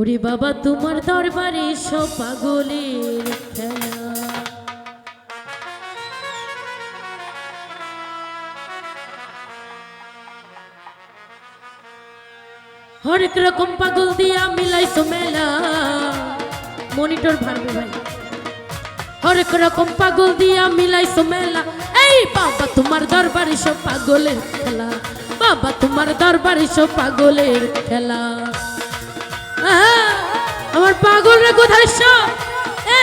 ওরে বাবা, তোমার দরবারে সব পাগলের খেলা। হরেক রকম পাগল দিয়া মিলাইছো মেলা। মনিটর ভারবে ভাই। হরেক রকম পাগল দিয়া মিলাইছো মেলা। এই বাবা, তোমার দরবারে সব পাগলের খেলা। বাবা, তোমার দরবারে সব পাগলের খেলা। আমার পাগল রে কোথায় সব? এ,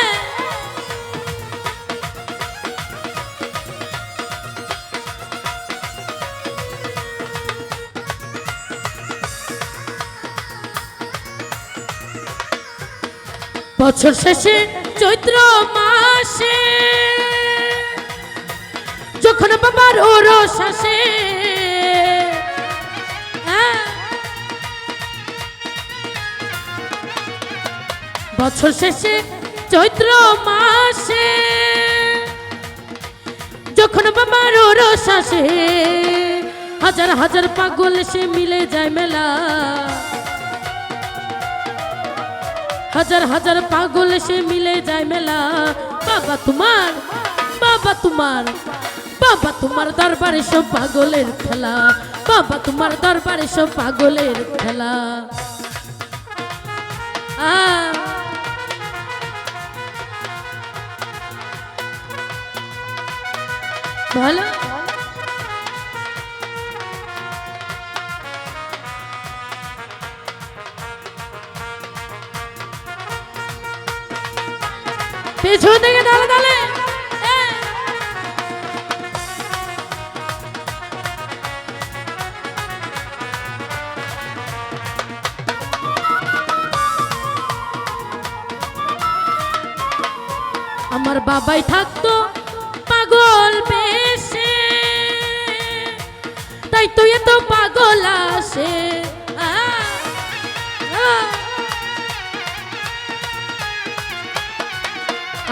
বছর শেষে চৈত্র মাসে যখন বাবার ওরস আসে বছর শেষে, চৈত্র মাসে, যখন বাবার ওরস আসে, হাজার হাজার পাগল সে মিলে যায় মেলা। হাজার হাজার পাগল সে মিলে যায় মেলা। বাবা তোমার বাবা তোমার বাবা তোমার দরবারে সব পাগলের খেলা। বাবা তোমার দরবারে সব পাগলের খেলা। আ ভালো পেছন থেকে দাঁড়া দাঁড়ে আমার বাবাই থাকতো পাগল বেশে তাই তুই এত পাগল আসে।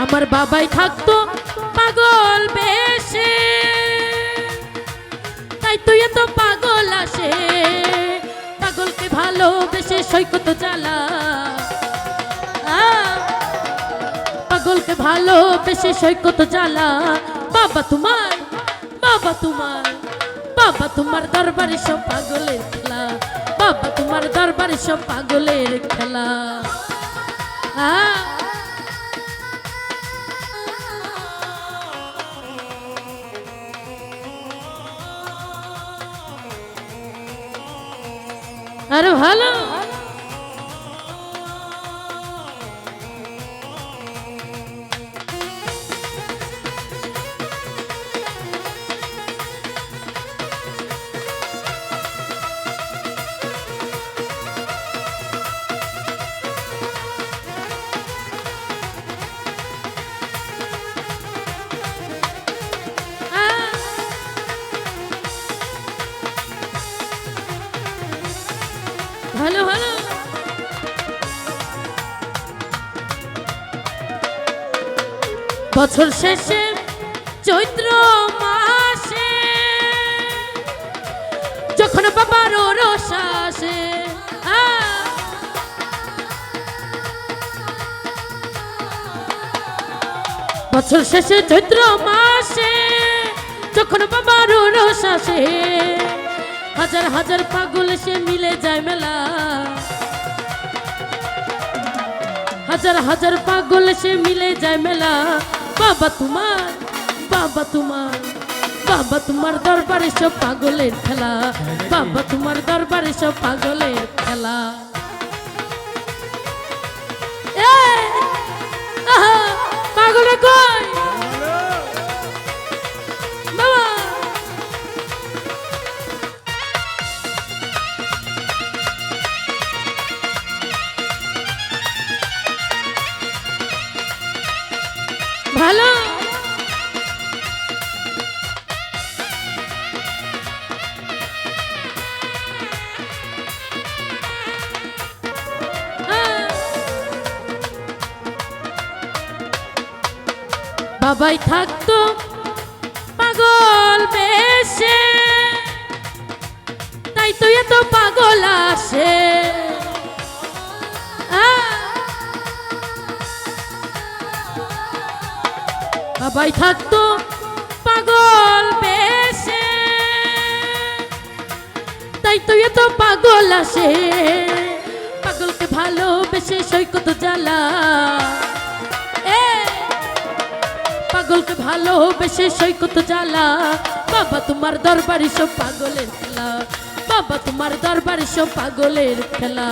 আমার বাবাই থাকতো পাগল বেশে। তাই তুই এত পাগল আসে পাগলকে ভালোবেসে সৈকত জ্বালা পাগলকে ভালোবেসে সৈকত জ্বালা বাবা তোমার বাবা তোমার বাবা তোমার দরবারে সব পাগলের খেলা। বাবা তোমার দরবারে সব পাগলের খেলা। আরে ভালো? ভালো ভালো বছর শেষে চৈত্র মাসে যখন বাবার রস আসে বছর শেষে চৈত্র মাসে যখন বাবার রস আসে হাজার হাজার পাগল সে মিলে যায় মেলা। হাজার হাজার পাগল সে মিলে যায় মেলা। বাবা তোমার বাবা তোমার বাবা তোমার দরবারে সব পাগলের খেলা। বাবা তোমার দরবারে সব পাগলের খেলা। সবাই থাকতো পাগল বেশে। তাই তো এত পাগল আসে। সবাই থাকতো পাগল বেশে। তাই তো এত পাগল আসে। পাগলকে ভালোবেসে সৈকত জ্বালা। পাগলকে ভালোবেসে সৈকত জ্বালা। বাবা তোমার দরবারে সব পাগলের খেলা। বাবা তোমার দরবারে সব পাগলের খেলা।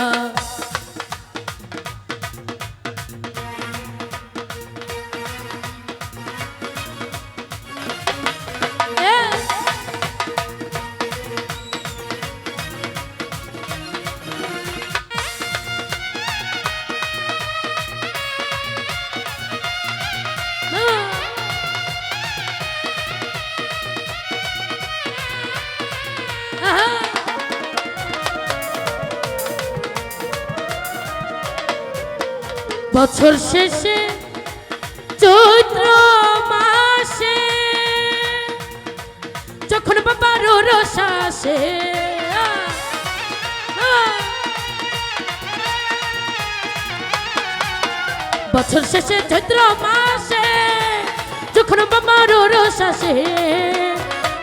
বছর শেষে চৈত্র মাসে যখন বাবার রসাসে বছর শেষে চৈত্র মাসে যখন বাবার রসাসে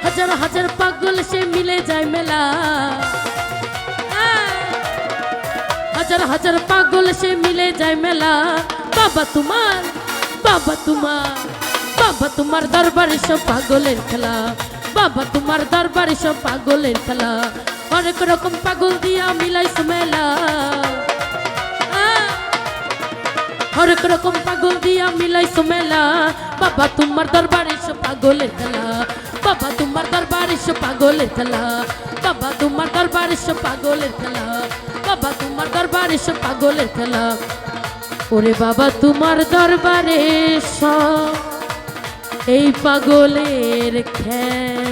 হাজার হাজার পাগল সে মিলে যায় মেলা। হাজার হাজার পাগল সে মিলে যায় মেলা। বাবা তোমার বাবা তোমার বাবা তোমার দরবারে সব পাগলের খেলা। বাবা তোমার দরবারে সব পাগলের খেলা। অনেক রকম পাগল দিয়া মিলাইছ মেলা। হরেক রকম পাগল দিয়া মিলাইছ মেলা। বাবা তোমার দরবারে সব পাগলের খেলা। বাবা তোমার দরবারে সব পাগলের খেলা। বাবা তোমার দরবারে সব পাগলের খেলা। পাগলের খেলা। ওরে বাবা তোমার দরবারে সব এই পাগলের খেলা।